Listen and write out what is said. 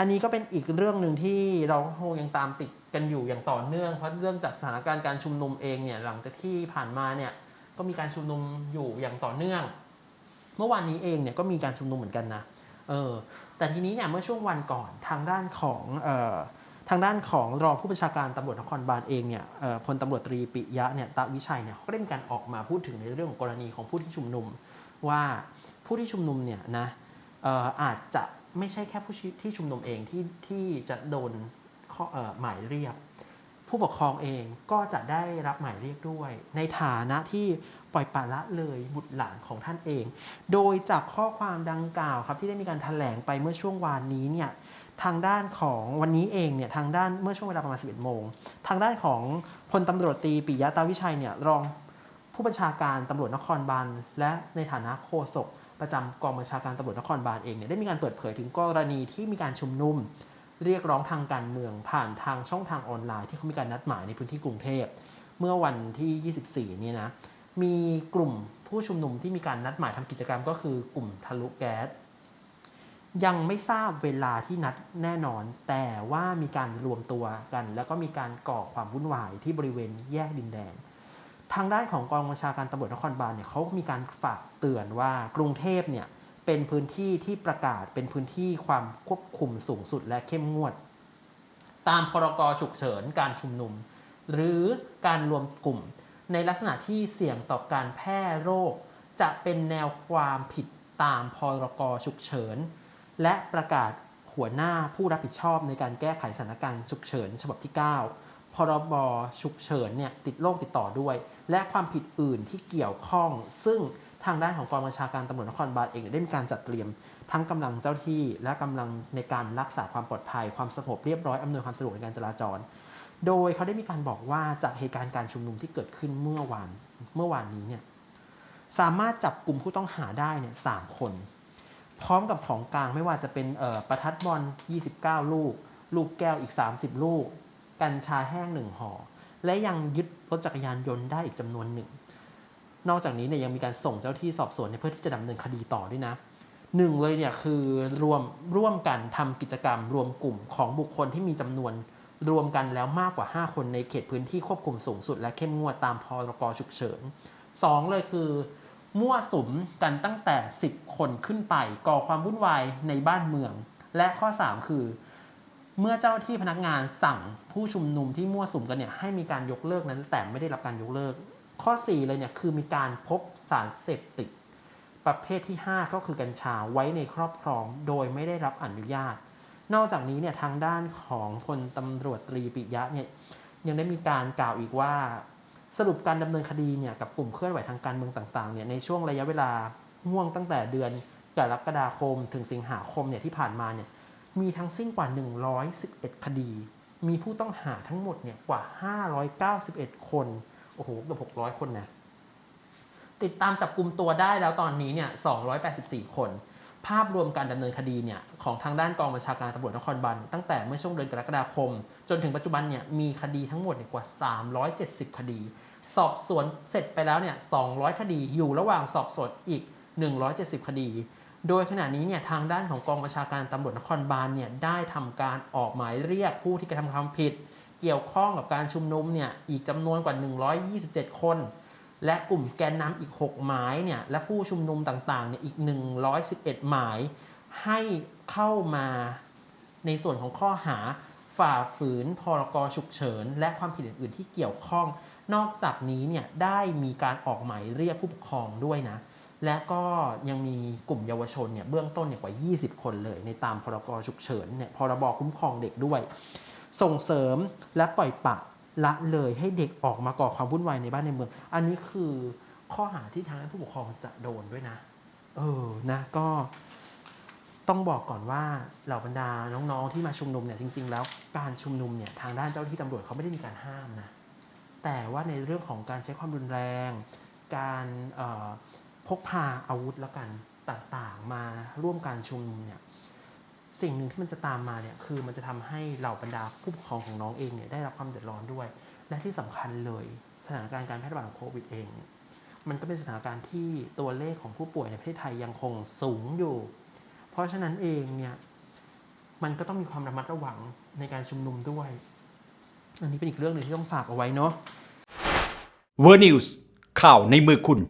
อันนี้ก็เป็นอีกเรื่องหนึ่งที่เราคงยังตามติดกันอยู่อย่างต่อเนื่องเพราะเรื่องจากสถานการณ์การชุมนุมเองเนี่ยหลังจากที่ผ่านมาเนี่ยก็มีการชุมนุมอยู่อย่างต่อเนื่อง เมื่อวานนี้เองเนี่ยก็มีการชุมนุมเหมือนกันนะเออแต่ทีนี้เนี่ยเมื่อช่วงวันก่อนทางด้านของเอ่อทางด้านของรองผู้บัญชาการตำรวจนครบาลเองเนี่ยเอ่อพลตำรวจตรีปิยะเนี่ยตะวิชัยเนี่ยเขาก็ได้มีการออกมาพูดถึงในเรื่องของกรณีของผู้ที่ชุมนุม ว่าผู้ที่ชุมนุมเนี่ยนะเอ่ออาจจะ ไม่ใช่แค่ผู้ที่ชุมนุมเองที่ที่จะโดนหมายเรียก ผู้ปกครองเองก็จะได้รับหมายเรียกด้วย ในฐานะที่ปล่อยปละละเลยบุตรหลานของท่านเอง โดยจากข้อความดังกล่าวครับที่ได้มีการแถลงไปเมื่อช่วงวานนี้เนี่ยทางด้านของวันนี้เองเนี่ยทางด้านเมื่อช่วงเวลาประมาณ 11 โมง ทางด้านของพลตำรวจตีปิยะตาวิชัยเนี่ยรองผู้บัญชาการตำรวจนครบาลและในฐานะโฆษก ประจำกองบัญชาการตำรวจนครบาลเองเนี่ยได้มีการเปิดเผยถึงกรณีที่มีการชุมนุมเรียกร้องทางการเมืองผ่านทางช่องทางออนไลน์ที่เขามีการนัดหมายในพื้นที่กรุงเทพเมื่อวันที่ 24 นี้นะมีกลุ่มผู้ชุมนุมที่มีการนัดหมายทำกิจกรรมก็คือกลุ่มทะลุแก๊สยังไม่ทราบเวลาที่นัดแน่นอน แต่ว่ามีการรวมตัวกัน แล้วก็มีการก่อความวุ่นวายที่บริเวณแยกดินแดง ทางด้านของกองบัญชาการตำรวจนครบาลเนี่ยเขาก็มีการฝากเตือนว่ากรุงเทพเนี่ยเป็นพื้นที่ที่ประกาศเป็นพื้นที่ความควบคุมสูงสุดและเข้มงวด ตามพรกฉุกเฉินการชุมนุม หรือการรวมกลุ่ม ในลักษณะที่เสี่ยงต่อการแพร่โรค จะเป็นแนวความผิดตามพรกฉุกเฉิน และประกาศหัวหน้าผู้รับผิดชอบในการแก้ไขสถานการณ์ฉุกเฉินฉบับที่ 9 พรบฉุกเฉินเนี่ยติดโรคติดต่อด้วย และความผิดอื่นที่เกี่ยวข้อง ซึ่งทางด้านของกองบัญชาการตำรวจนครบาลเองได้มีการจัดเตรียม ทั้งกำลังเจ้าที่ และกำลังในการรักษาความปลอดภัย ความสงบเรียบร้อยอำนวยความสะดวกในการจราจร โดยเขาได้มีการบอกว่าจากเหตุการณ์การชุมนุมที่เกิดขึ้นเมื่อวานเมื่อวานนี้เนี่ยสามารถจับกลุ่มผู้ต้องหาได้เนี่ยสามคน พร้อมกับของกลางไม่ว่าจะเป็นเอ่อประทัดบอล 29 ลูก ลูกแก้วอีก 30 ลูก กัญชาแห้งหนึ่งห่อ และยังยึดรถจักรยานยนต์ได้อีกจำนวนหนึ่ง นอกจากนี้เนี่ยยังมีการส่งเจ้าที่สอบสวนเพื่อที่จะดำเนินคดีต่อด้วยนะหนึ่งเลยเนี่ยคือรวมร่วมกันทำกิจกรรมรวมกลุ่มของบุคคลที่มีจำนวนรวมกันแล้วมากกว่า 5 คนในเขตพื้นที่ควบคุมสูงสุด และเข้มงวดตามพรกฉุกเฉินสองเลยคือ มั่วสุมกันตั้งแต่ 10 คนขึ้นไปก่อความวุ่นวายในบ้านเมือง และข้อ 3 คือ เมื่อเจ้าหน้าที่พนักงานสั่งผู้ชุมนุมที่มั่วสุมกันเนี่ยให้มีการยกเลิกนั้น แต่ไม่ได้รับการยกเลิก ข้อ 4 เลยเนี่ยคือมีการพบสารเสพติดประเภทที่ 5 ก็คือกัญชาไว้ในครอบครองโดยไม่ได้รับอนุญาต นอกจากนี้เนี่ยทางด้านของพลตำรวจตรีปิยะเนี่ยยังได้มีการกล่าวอีกว่า สรุปการดำเนินคดีเนี่ยกับกลุ่มเคลื่อนไหวทางการเมืองต่างๆเนี่ยในช่วงระยะเวลาห่วงตั้งแต่เดือนกรกฎาคมถึงสิงหาคมเนี่ยที่ผ่านมาเนี่ย มีทั้งสิ้นกว่า 111 คดี มีผู้ต้องหาทั้งหมดเนี่ยกว่า 591 คน โอ้โหเกือบ600 คนนะ ติดตามจับกลุ่มตัวได้แล้วตอนนี้เนี่ย 284 คน ภาพรวมการดำเนินคดีเนี่ยของทางด้านกองบัญชาการตำรวจนครบาลตั้งแต่เมื่อช่วงเดือนกรกฎาคม จนถึงปัจจุบันเนี่ยมีคดีทั้งหมดเนี่ยกว่า 370 คดี สอบสวนเสร็จไปแล้วเนี่ย 200 คดีอยู่ระหว่างสอบสวนอีก 170 คดี โดยขณะนี้เนี่ยทางด้านของกองบัญชาการตำรวจนครบาลเนี่ยได้ทำการออกหมายเรียกผู้ที่กระทำความผิด เกี่ยวข้องกับการชุมนุมเนี่ยอีกจำนวนกว่า 127 คน และกลุ่มแกนนำอีก 6 หมายเนี่ยและผู้ชุมนุมต่างๆเนี่ยอีก 111 หมาย ให้เข้ามาในส่วนของข้อหาฝ่าฝืนพรกฉุกเฉิน และความผิดอื่น ๆ ที่เกี่ยวข้อง นอกจากนี้เนี่ยได้มีการออกหมายเรียกผู้ปกครองด้วยนะ และก็ยังมีกลุ่มเยาวชนเนี่ยเบื้องต้นเนี่ยกว่า 20 คนเลย ในตามพรกฉุกเฉินเนี่ยพรบคุ้มครองเด็กด้วย ส่งเสริมและปล่อยปะละเลยให้เด็กออกมาก่อความวุ่นวายในบ้านในเมือง อันนี้คือข้อหาที่ทางผู้ปกครองจะโดนด้วยนะ เออนะก็ต้องบอกก่อนว่าเหล่าบรรดาน้องๆที่มาชุมนุมเนี่ยจริง ๆ แล้วการชุมนุมเนี่ยทางด้านเจ้าหน้าที่ตำรวจเขาไม่ได้มีการห้ามนะแต่ว่าในเรื่องของการใช้ความรุนแรง การเอ่อ พกพาอาวุธแล้วกันต่างๆ มาร่วมการชุมนุมเนี่ยสิ่งหนึ่งที่มันจะตามมาเนี่ยคือมันจะทำให้เหล่าบรรดาผู้ปกครองของน้องเองเนี่ยได้รับความเดือดร้อนด้วย และที่สำคัญเลยสถานการณ์การแพร่ระบาดของโควิดเอง มันก็เป็นสถานการณ์ที่ตัวเลขของผู้ป่วยในประเทศไทยยังคงสูงอยู่ เพราะฉะนั้นเองเนี่ยมันก็ต้องมีความระมัดระวังในการชุมนุมด้วย อันนี้เป็นอีกเรื่องหนึ่งที่ต้องฝากเอาไว้เนาะเวอร์นิวส์ข่าวในมือคุณ